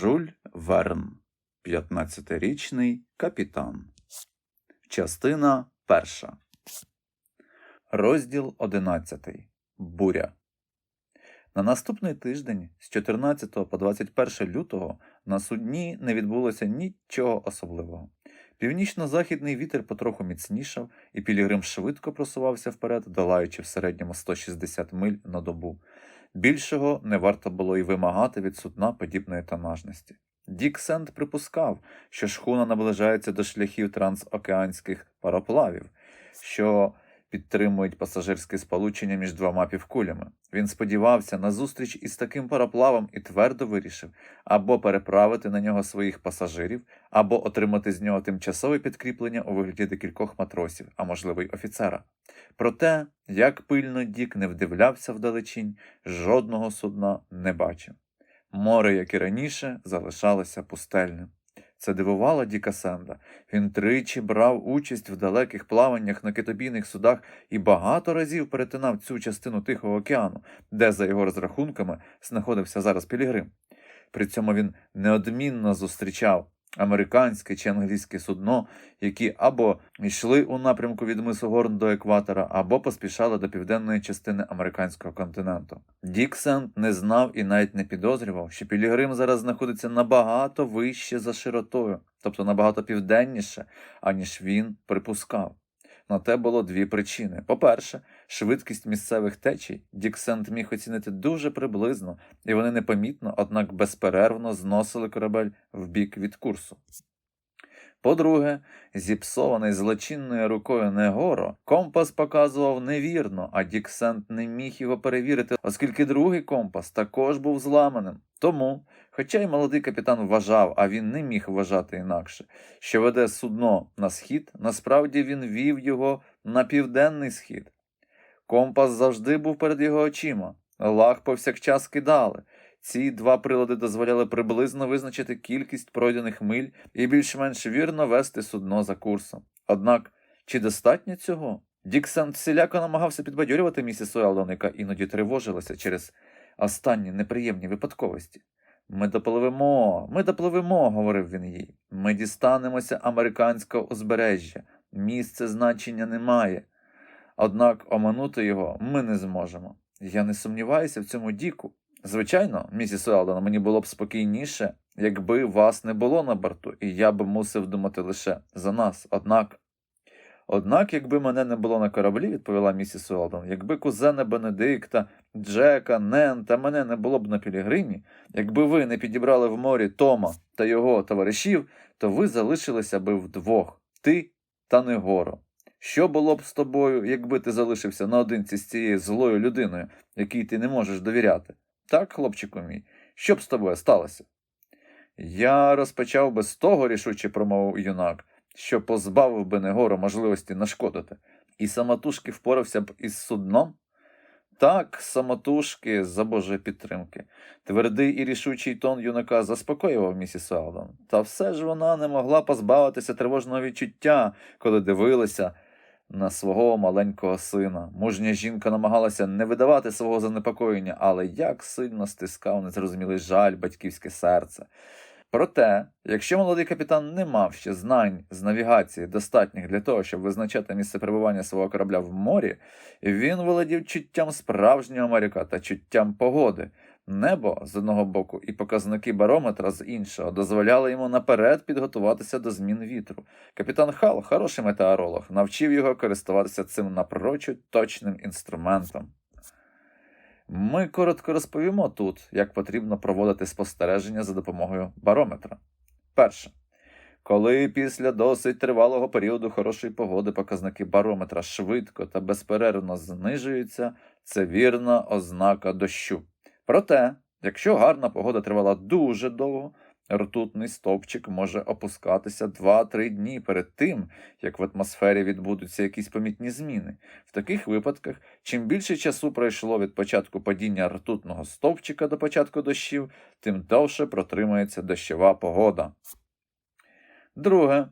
Жуль Верн, 15-річний капітан. Частина перша. Розділ 11. Буря. На наступний тиждень з 14 по 21 лютого на судні не відбулося нічого особливого. Північно-західний вітер потроху міцнішав, і Пілігрим швидко просувався вперед, долаючи в середньому 160 миль на добу. Більшого не варто було й вимагати від судна подібної тонажності. Дік Сент припускав, що шхуна наближається до шляхів трансокеанських пароплавів, що підтримують пасажирське сполучення між двома півкулями. Він сподівався на зустріч із таким пароплавом і твердо вирішив або переправити на нього своїх пасажирів, або отримати з нього тимчасове підкріплення у вигляді декількох матросів, а можливо й офіцера. Проте, як пильно Дік не вдивлявся вдалечінь, жодного судна не бачив. Море, як і раніше, залишалося пустельним. Це дивувало Діка Сенда. Він тричі брав участь в далеких плаваннях на китобійних судах і багато разів перетинав цю частину Тихого океану, де, за його розрахунками, знаходився зараз Пілігрим. При цьому він неодмінно зустрічав американське чи англійське судно, які або йшли у напрямку від мису Горн до екватора, або поспішали до південної частини американського континенту. Діксент не знав і навіть не підозрював, що Пілігрим зараз знаходиться набагато вище за широтою, тобто набагато південніше, аніж він припускав. На те було дві причини. По-перше, швидкість місцевих течій Діксент міг оцінити дуже приблизно, і вони непомітно, однак безперервно зносили корабель в бік від курсу. По-друге, зіпсований злочинною рукою Негоро, компас показував невірно, а Діксент не міг його перевірити, оскільки другий компас також був зламаним. Тому, хоча й молодий капітан вважав, а він не міг вважати інакше, що веде судно на схід, насправді він вів його на південний схід. Компас завжди був перед його очима, лаг повсякчас кидали. Ці два прилади дозволяли приблизно визначити кількість пройдених миль і більш-менш вірно вести судно за курсом. Однак, чи достатньо цього? Діксент всіляко намагався підбадьорювати місіс Уелдон, яка іноді тривожилася через останні неприємні випадковості. Ми допливемо, ми допливемо, говорив він їй. Ми дістанемося американського узбережжя. Місце значення немає. Однак оминути його ми не зможемо. Я не сумніваюся в цьому Діку. Звичайно, місіс Уелдон, мені було б спокійніше, якби вас не було на борту, і я б мусив думати лише за нас. Однак. Однак, якби мене не було на кораблі, відповіла місіс Уелдон, якби кузена Бенедикта, Джека, Нен та мене не було б на Пілігримі, якби ви не підібрали в морі Тома та його товаришів, то ви залишилися би вдвох ти та Негоро. Що було б з тобою, якби ти залишився наодинці з цією злою людиною, якій ти не можеш довіряти? Так, хлопчику мій, що б з тобою сталося? Я розпочав би з того, рішуче промовив юнак, що позбавив би Негоро можливості нашкодити, і самотужки впорався б із судном? Так, самотужки за Божої підтримки. Твердий і рішучий тон юнака заспокоював місіс Алдон. Та все ж вона не могла позбавитися тривожного відчуття, коли дивилася на свого маленького сина. Мужня жінка намагалася не видавати свого занепокоєння, але як сильно стискав незрозумілий жаль батьківське серце. Проте, якщо молодий капітан не мав ще знань з навігації, достатніх для того, щоб визначати місце перебування свого корабля в морі, він володів чуттям справжнього моряка та чуттям погоди. Небо з одного боку і показники барометра з іншого дозволяли йому наперед підготуватися до змін вітру. Капітан Хал, хороший метеоролог, навчив його користуватися цим напрочуд точним інструментом. Ми коротко розповімо тут, як потрібно проводити спостереження за допомогою барометра. Перше. Коли після досить тривалого періоду хорошої погоди показники барометра швидко та безперервно знижуються, це вірна ознака дощу. Проте, якщо гарна погода тривала дуже довго, ртутний стовпчик може опускатися 2-3 дні перед тим, як в атмосфері відбудуться якісь помітні зміни. В таких випадках, чим більше часу пройшло від початку падіння ртутного стовпчика до початку дощів, тим довше протримається дощова погода. Друге,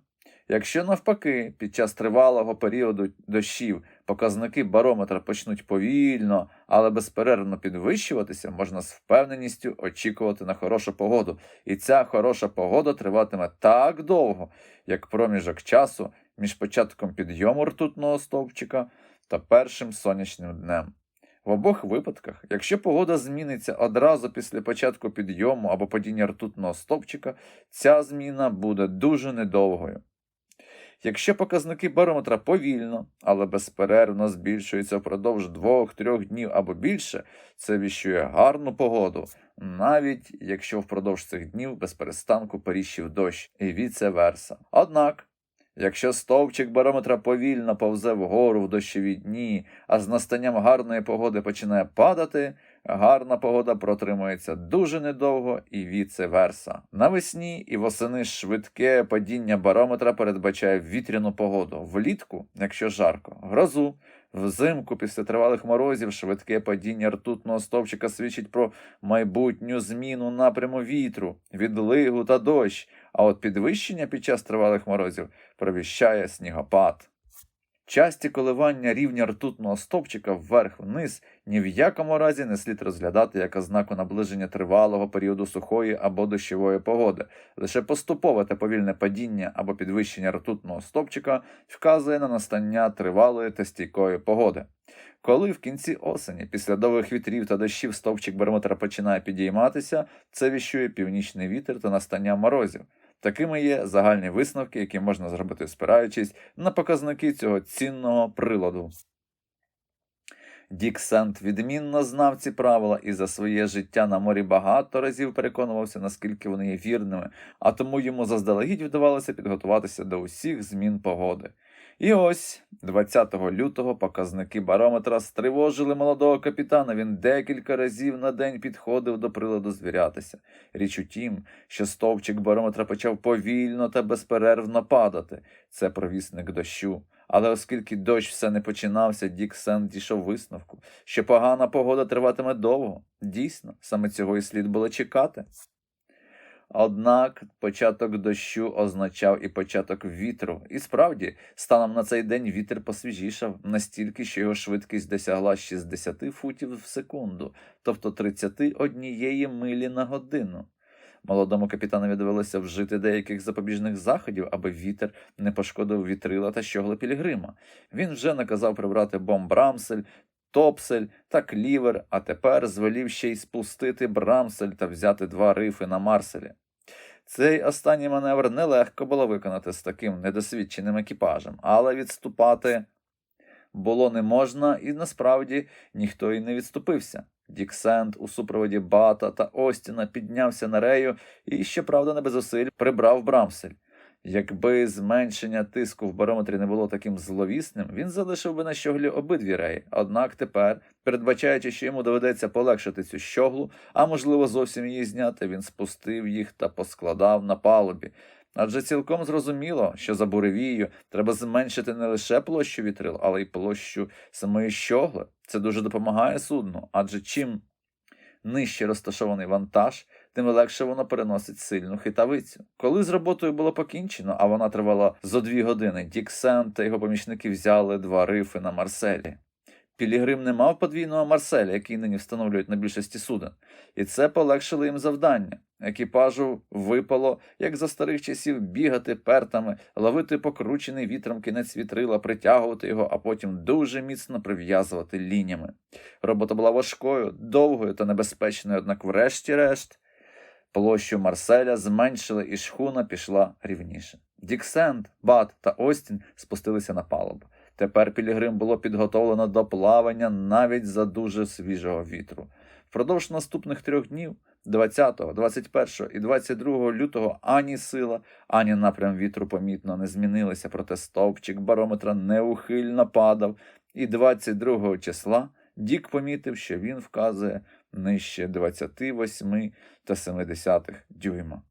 Якщо навпаки, під час тривалого періоду дощів показники барометра почнуть повільно, але безперервно підвищуватися, можна з впевненістю очікувати на хорошу погоду. І ця хороша погода триватиме так довго, як проміжок часу між початком підйому ртутного стовпчика та першим сонячним днем. В обох випадках, якщо погода зміниться одразу після початку підйому або падіння ртутного стовпчика, ця зміна буде дуже недовгою. Якщо показники барометра повільно, але безперервно збільшуються впродовж 2-3 днів або більше, це віщує гарну погоду, навіть якщо впродовж цих днів без перестанку поріщив дощ і віце-верса. Однак, Якщо стовпчик барометра повільно повзе вгору в дощові дні, а з настанням гарної погоди починає падати, гарна погода протримується дуже недовго і віце-верса. Навесні і восени швидке падіння барометра передбачає вітряну погоду. Влітку, якщо жарко, грозу. Взимку після тривалих морозів швидке падіння ртутного стовпчика свідчить про майбутню зміну напряму вітру, відлигу та дощ, а от підвищення під час тривалих морозів провіщає снігопад. Часті коливання рівня ртутного стовпчика вверх-вниз ні в якому разі не слід розглядати як ознаку наближення тривалого періоду сухої або дощової погоди. Лише поступове та повільне падіння або підвищення ртутного стовпчика вказує на настання тривалої та стійкої погоди. Коли в кінці осені, після довгих вітрів та дощів стовпчик барометра починає підійматися, це віщує північний вітер та настання морозів. Такими є загальні висновки, які можна зробити, спираючись на показники цього цінного приладу. Дік Сент відмінно знав ці правила і за своє життя на морі багато разів переконувався, наскільки вони є вірними, а тому йому заздалегідь вдавалося підготуватися до усіх змін погоди. І ось 20 лютого показники барометра стривожили молодого капітана. Він декілька разів на день підходив до приладу звірятися. Річ у тім, що стовпчик барометра почав повільно та безперервно падати. Це провісник дощу. Але оскільки дощ все не починався, Дік Сен дійшов висновку, що погана погода триватиме довго. Дійсно, саме цього і слід було чекати. Однак початок дощу означав і початок вітру, і справді, станом на цей день вітер посвіжішав настільки, що його швидкість досягла 60 футів в секунду, тобто 31 милі на годину. Молодому капітанові довелося вжити деяких запобіжних заходів, аби вітер не пошкодив вітрила та щогли Пілігрима. Він вже наказав прибрати бомбрамсель, топсель та клівер, а тепер звелів ще й спустити брамсель та взяти два рифи на марселі. Цей останній маневр нелегко було виконати з таким недосвідченим екіпажем, але відступати було не можна, і насправді ніхто й не відступився. Діксент у супроводі Бата та Остіна піднявся на рею і, щоправда, не без зусиль прибрав брамсель. Якби зменшення тиску в барометрі не було таким зловісним, він залишив би на щоглі обидві реї. Однак тепер, передбачаючи, що йому доведеться полегшити цю щоглу, а можливо зовсім її зняти, він спустив їх та поскладав на палубі. Адже цілком зрозуміло, що за буревією треба зменшити не лише площу вітрил, але й площу самої щогли. Це дуже допомагає судну, адже чим нижче розташований вантаж, тим легше воно переносить сильну хитавицю. Коли з роботою було покінчено, а вона тривала зо дві години, Дік Сен та його помічники взяли два рифи на Марселі. Пілігрим не мав подвійного Марселя, який нині встановлюють на більшості суден, і це полегшило їм завдання. Екіпажу випало, як за старих часів, бігати пертами, ловити покручений вітром кінець вітрила, притягувати його, а потім дуже міцно прив'язувати лінями. Робота була важкою, довгою та небезпечною, однак, врешті-решт, площу Марселя зменшили, і шхуна пішла рівніше. Діксент, Бат та Остін спустилися на палубу. Тепер Пілігрим було підготовлено до плавання навіть за дуже свіжого вітру. Впродовж наступних трьох днів, 20, 21 і 22 лютого, ані сила, ані напрям вітру помітно не змінилися, проте стовпчик барометра неухильно падав, і 22 числа Дік помітив, що він вказує нижче 28 та 70 дюйма.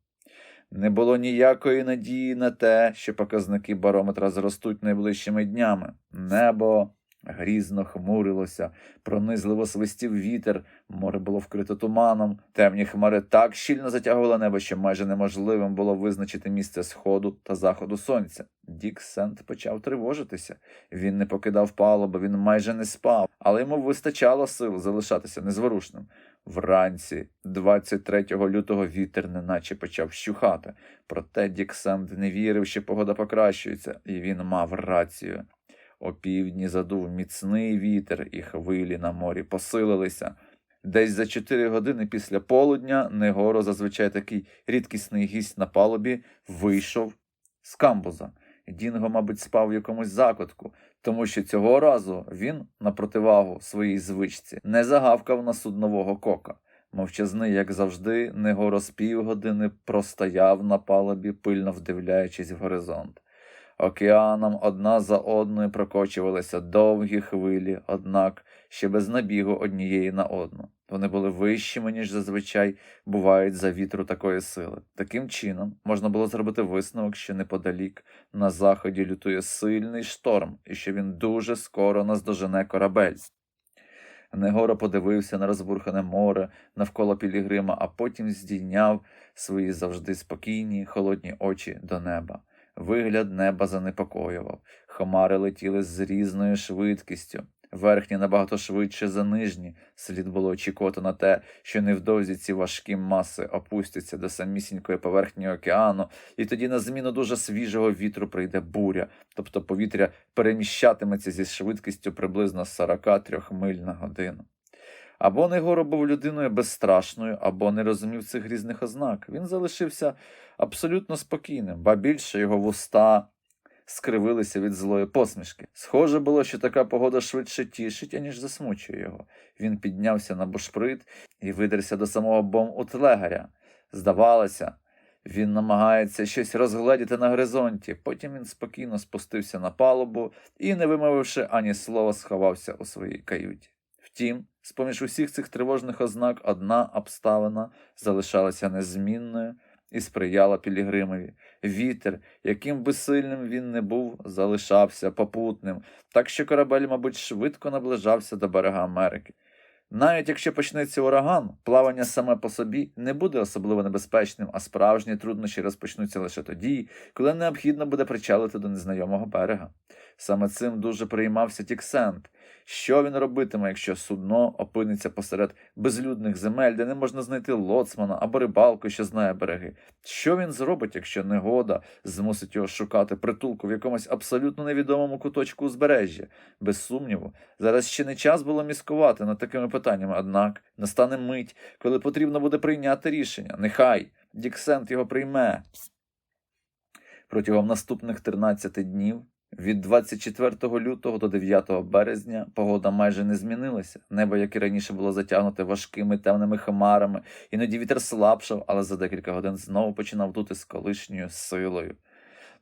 Не було ніякої надії на те, що показники барометра зростуть найближчими днями. Небо Грізно хмурилося, пронизливо свистів вітер, море було вкрито туманом, темні хмари так щільно затягували небо, що майже неможливим було визначити місце сходу та заходу сонця. Дік Сент почав тривожитися. Він не покидав палуби, він майже не спав, але йому вистачало сил залишатися незворушним. Вранці, 23 лютого, вітер неначе почав щухати. Проте Дік Сент не вірив, що погода покращується, і він мав рацію. О півдні задув міцний вітер, і хвилі на морі посилилися. Десь за чотири години після полудня Негоро, зазвичай такий рідкісний гість на палубі, вийшов з камбуза. Дінго, мабуть, спав в якомусь закутку, тому що цього разу він, на противагу своїй звичці, не загавкав на суднового кока. Мовчазний, як завжди, Негоро з півгодини простояв на палубі, пильно вдивляючись в горизонт. Океаном одна за одною прокочувалися довгі хвилі, однак ще без набігу однієї на одну. Вони були вищими, ніж зазвичай бувають за вітру такої сили. Таким чином можна було зробити висновок, що неподалік на заході лютує сильний шторм, і що він дуже скоро наздожене корабель. Негоро подивився на розбурхане море навколо Пілігрима, а потім здійняв свої завжди спокійні, холодні очі до неба. Вигляд неба занепокоював. Хмари летіли з різною швидкістю. Верхні набагато швидше за нижні. Слід було очікувати на те, що невдовзі ці важкі маси опустяться до самісінької поверхні океану, і тоді на зміну дуже свіжого вітру прийде буря, тобто повітря переміщатиметься зі швидкістю приблизно 43 миль на годину. Або Негоро був людиною безстрашною, або не розумів цих різних ознак. Він залишився абсолютно спокійним, ба більше його вуста скривилися від злої посмішки. Схоже було, що така погода швидше тішить, аніж засмучує його. Він піднявся на бушприт і видерся до самого бом-утлегаря. Здавалося, він намагається щось розгледіти на горизонті. Потім він спокійно спустився на палубу і, не вимовивши ані слова, сховався у своїй каюті. Втім, з поміж усіх цих тривожних ознак одна обставина залишалася незмінною і сприяла Пілігримові. Вітер, яким би сильним він не був, залишався попутним, так що корабель, мабуть, швидко наближався до берега Америки. Навіть якщо почнеться ураган, плавання саме по собі не буде особливо небезпечним, а справжні труднощі розпочнуться лише тоді, коли необхідно буде причалити до незнайомого берега. Саме цим дуже переймався Тіксент. Що він робитиме, якщо судно опиниться посеред безлюдних земель, де не можна знайти лоцмана або рибалку, що знає береги? Що він зробить, якщо негода змусить його шукати притулку в якомусь абсолютно невідомому куточку узбережжя? Без сумніву, зараз ще не час було міскувати над такими питаннями, однак настане мить, коли потрібно буде прийняти рішення. Нехай Діксент його прийме. Протягом наступних 13 днів від 24 лютого до 9 березня погода майже не змінилася. Небо, як і раніше, було затягнуте важкими темними хмарами, іноді вітер слабшав, але за декілька годин знову починав дути з колишньою силою.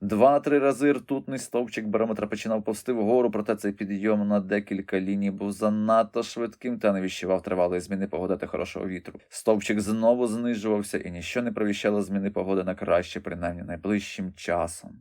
Два-три рази ртутний стовпчик барометра починав повсти вгору, проте цей підйом на декілька ліній був занадто швидким та не віщував тривалої зміни погоди та хорошого вітру. Стовпчик знову знижувався і ніщо не провіщало зміни погоди на краще, принаймні найближчим часом.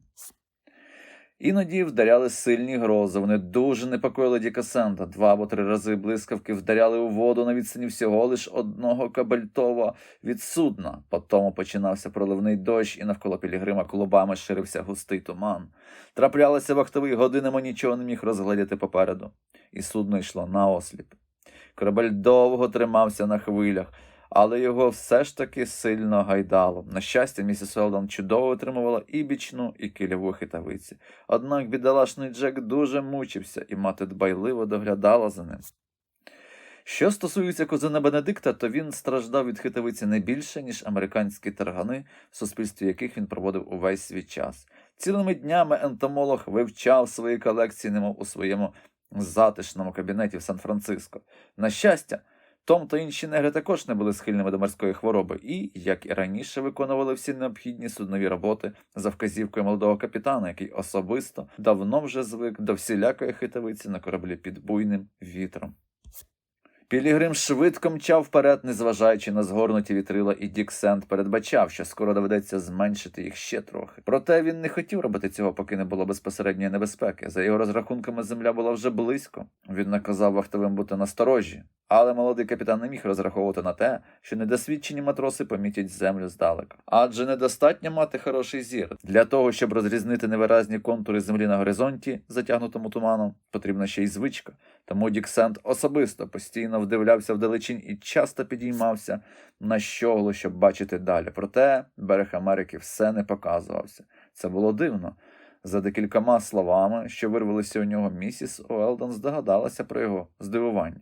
Іноді вдаряли сильні грози. Вони дуже непокоїли Діка Дікасента. Два або три рази блискавки вдаряли у воду на відстані всього лиш одного кабельтова від судна. Потому починався проливний дощ, і навколо Пілігрима клубами ширився густий туман. Траплялися вахтові годинами, нічого не міг розгледіти попереду, і судно йшло наосліп. Корабель довго тримався на хвилях але його все ж таки сильно гайдало. На щастя, місіс Уелдон чудово отримувала і бічну, і кільову хитавиці. Однак бідолашний Джек дуже мучився, і мати дбайливо доглядала за ним. Що стосується кузена Бенедикта, то він страждав від хитавиці не більше, ніж американські таргани, в суспільстві яких він проводив увесь свій час. Цілими днями ентомолог вивчав свої колекції, немов у своєму затишному кабінеті в Сан-Франциско. На щастя, том та інші негри також не були схильними до морської хвороби і, як і раніше, виконували всі необхідні суднові роботи за вказівкою молодого капітана, який особисто давно вже звик до всілякої хитавиці на кораблі під буйним вітром. Пілігрим швидко мчав вперед, незважаючи на згорнуті вітрила, і Дік Сент передбачав, що скоро доведеться зменшити їх ще трохи. Проте він не хотів робити цього, поки не було безпосередньої небезпеки. За його розрахунками, земля була вже близько. Він наказав вахтовим бути насторожі. Але молодий капітан не міг розраховувати на те, що недосвідчені матроси помітять землю здалека. Адже недостатньо мати хороший зір. Для того, щоб розрізнити невиразні контури землі на горизонті, затягнутому туманом, потрібна ще й звичка. Тому Дік Сент особисто постійно вдивлявся вдалечінь і часто підіймався на щоглу, щоб бачити далі. Проте берег Америки все не показувався. Це було дивно. За декількома словами, що вирвалися у нього, місіс Уелдон здогадалася про його здивування.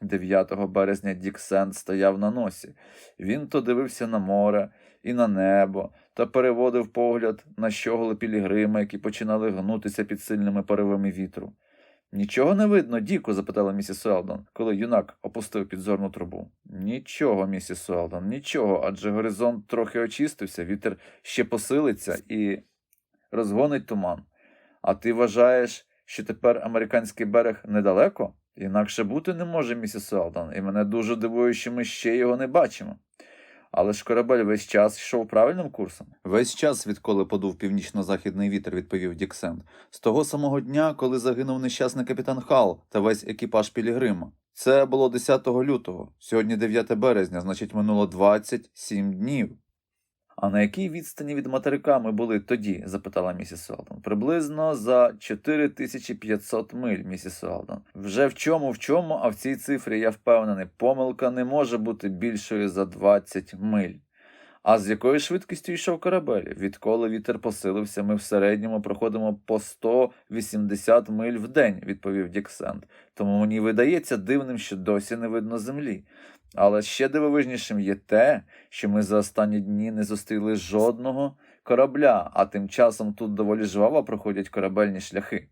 9 березня Дік Сент стояв на носі. Він то дивився на море і на небо, та переводив погляд на щогли пілігрима, які починали гнутися під сильними поривами вітру. Нічого не видно, Діку? запитала місіс Уелдон, коли юнак опустив підзорну трубу. Нічого, місіс Уелдон, нічого, адже горизонт трохи очистився, вітер ще посилиться і розгонить туман. А ти вважаєш, що тепер американський берег недалеко? Інакше бути не може, місіс Уелдон, і мене дуже дивує, що ми ще його не бачимо. Але ж корабель весь час йшов правильним курсом. Весь час, відколи подув північно-західний вітер, відповів Діксент. З того самого дня, коли загинув нещасний капітан Хал та весь екіпаж Пілігрима. Це було 10 лютого, сьогодні 9 березня, значить минуло 27 днів. А на якій відстані від материка ми були тоді? запитала місіс Уелдон. Приблизно за 4500 миль, місіс Уелдон. Вже в чому, в чому, а в цій цифрі я впевнений, помилка не може бути більшою за 20 миль. А з якою швидкістю йшов корабель? Відколи вітер посилився, ми в середньому проходимо по 180 миль в день, відповів Діксент. Тому мені видається дивним, що досі не видно землі. Але ще дивовижнішим є те, що ми за останні дні не зустріли жодного корабля, а тим часом тут доволі жваво проходять корабельні шляхи.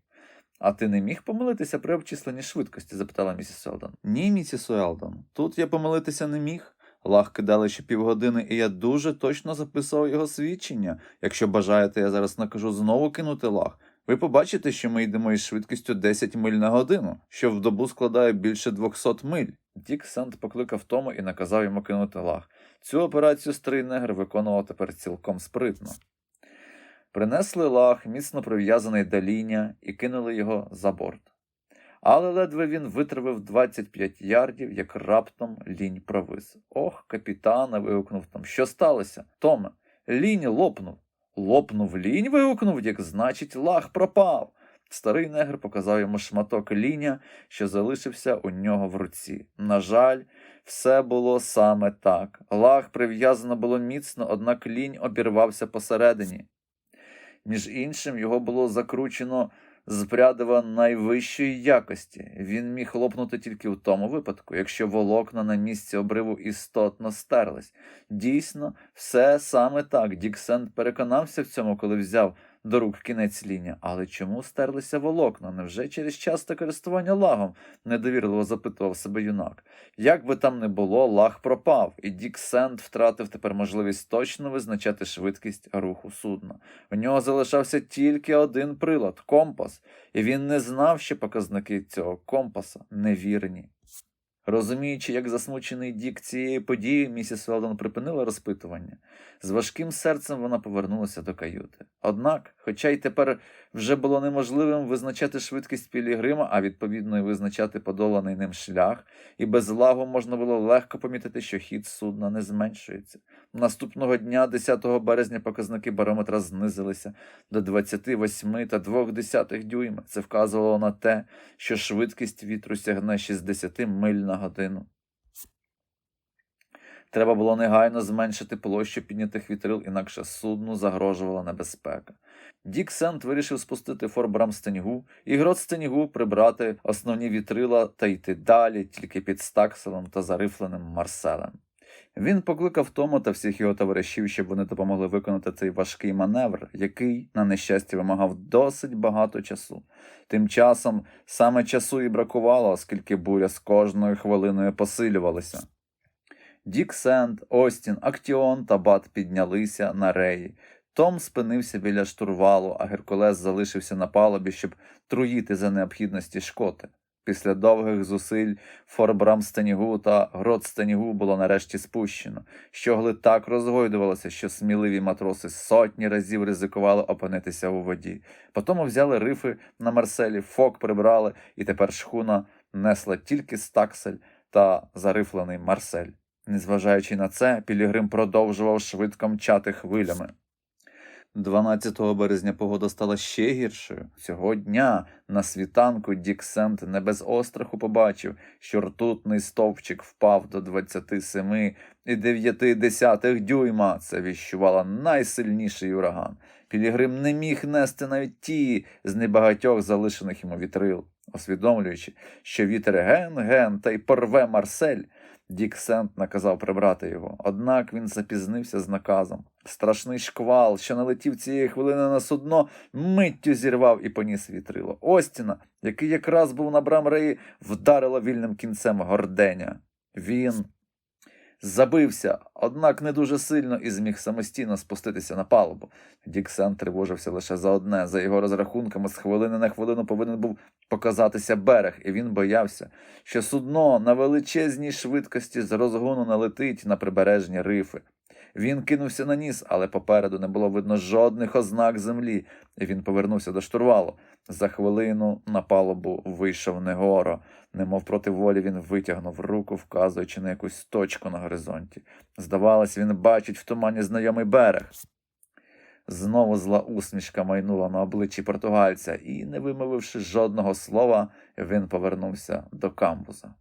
А ти не міг помилитися при обчисленні швидкості? запитала місіс Уелдон. Ні, місіс Уелдон, тут я помилитися не міг. Лах кидали ще півгодини, і я дуже точно записував його свідчення. Якщо бажаєте, я зараз накажу знову кинути лах. Ви побачите, що ми йдемо із швидкістю 10 миль на годину, що в добу складає більше 200 миль. Дік Сент покликав Тому і наказав йому кинути лах. Цю операцію старий негр виконував тепер цілком спритно. Принесли лах, міцно прив'язаний до лінія, і кинули його за борт. Але ледве він витравив 25 ярдів, як раптом лінь провис. Ох, капітане. вигукнув Том. Що сталося? Томе, лінь лопнув. Лопнув лінь. вигукнув Дік, значить, лах пропав. Старий негр показав йому шматок ліня, що залишився у нього в руці. На жаль, все було саме так. Лах прив'язано було міцно, однак лінь обірвався посередині. Між іншим, його було закручено з прядива найвищої якості. Він міг лопнути тільки в тому випадку, якщо волокна на місці обриву істотно стерлись. Дійсно, все саме так. Діксент переконався в цьому, коли взяв до рук кінець лінія. Але чому стерлися волокна? Невже через часте користування лагом? недовірливо запитував себе юнак. Як би там не було, лаг пропав, і Дік Сент втратив тепер можливість точно визначати швидкість руху судна. У нього залишався тільки один прилад компас, і він не знав, що показники цього компаса невірні. Розуміючи, як засмучений Дік цієї події, місіс Велдон припинила розпитування. З важким серцем вона повернулася до каюти. Однак, хоча й тепер вже було неможливим визначати швидкість Пілігрима, а відповідно й визначати подоланий ним шлях, і без лагу можна було легко помітити, що хід судна не зменшується. Наступного дня, 10 березня, показники барометра знизилися до 28 та 2 дюйма. Це вказувало на те, що швидкість вітру сягне 60 миль на годину. Треба було негайно зменшити площу піднятих вітрил, інакше судну загрожувала небезпека. Дік Сент вирішив спустити форбрам стенігу і грот стенігу прибрати основні вітрила та йти далі, тільки під стакселем та зарифленим Марселем. Він покликав Тома та всіх його товаришів, щоб вони допомогли виконати цей важкий маневр, який, на нещастя, вимагав досить багато часу. Тим часом саме часу і бракувало, оскільки буря з кожною хвилиною посилювалася. Дік Сент, Остін, Актіон та Бат піднялися на реї. Том спинився біля штурвалу, а Геркулес залишився на палубі, щоб труїти за необхідності шкоти. Після довгих зусиль Форбрам Стенігу та Грот Стенігу було нарешті спущено. Щогли так розгойдувалося, що сміливі матроси сотні разів ризикували опинитися у воді. Потім взяли рифи на Марселі, фок прибрали, і тепер шхуна несла тільки стаксель та зарифлений Марсель. Незважаючи на це, Пілігрим продовжував швидко мчати хвилями. 12 березня погода стала ще гіршою. Цього дня на світанку Дік Сент не без остраху побачив, що ртутний стовпчик впав до 27,9 дюйма. Це віщувала найсильніший ураган. Пілігрим не міг нести навіть ті з небагатьох залишених йому вітрил, усвідомлюючи, що вітер ген-ген та й порве Марсель. Дік Сент наказав прибрати його, однак він запізнився з наказом. Страшний шквал, що налетів цієї хвилини на судно, миттю зірвав і поніс вітрило. Остіна, який якраз був на брамреї, вдарило вільним кінцем горденя. Він забився, однак не дуже сильно і зміг самостійно спуститися на палубу. Діксен тривожився лише за одне. За його розрахунками, з хвилини на хвилину повинен був показатися берег, і він боявся, що судно на величезній швидкості з розгону налетить на прибережні рифи. Він кинувся на ніс, але попереду не було видно жодних ознак землі, він повернувся до штурвалу. За хвилину на палубу вийшов Негоро. Немов проти волі він витягнув руку, вказуючи на якусь точку на горизонті. Здавалось, він бачить в тумані знайомий берег. Знову зла усмішка майнула на обличчі португальця, і, не вимовивши жодного слова, він повернувся до камбуза.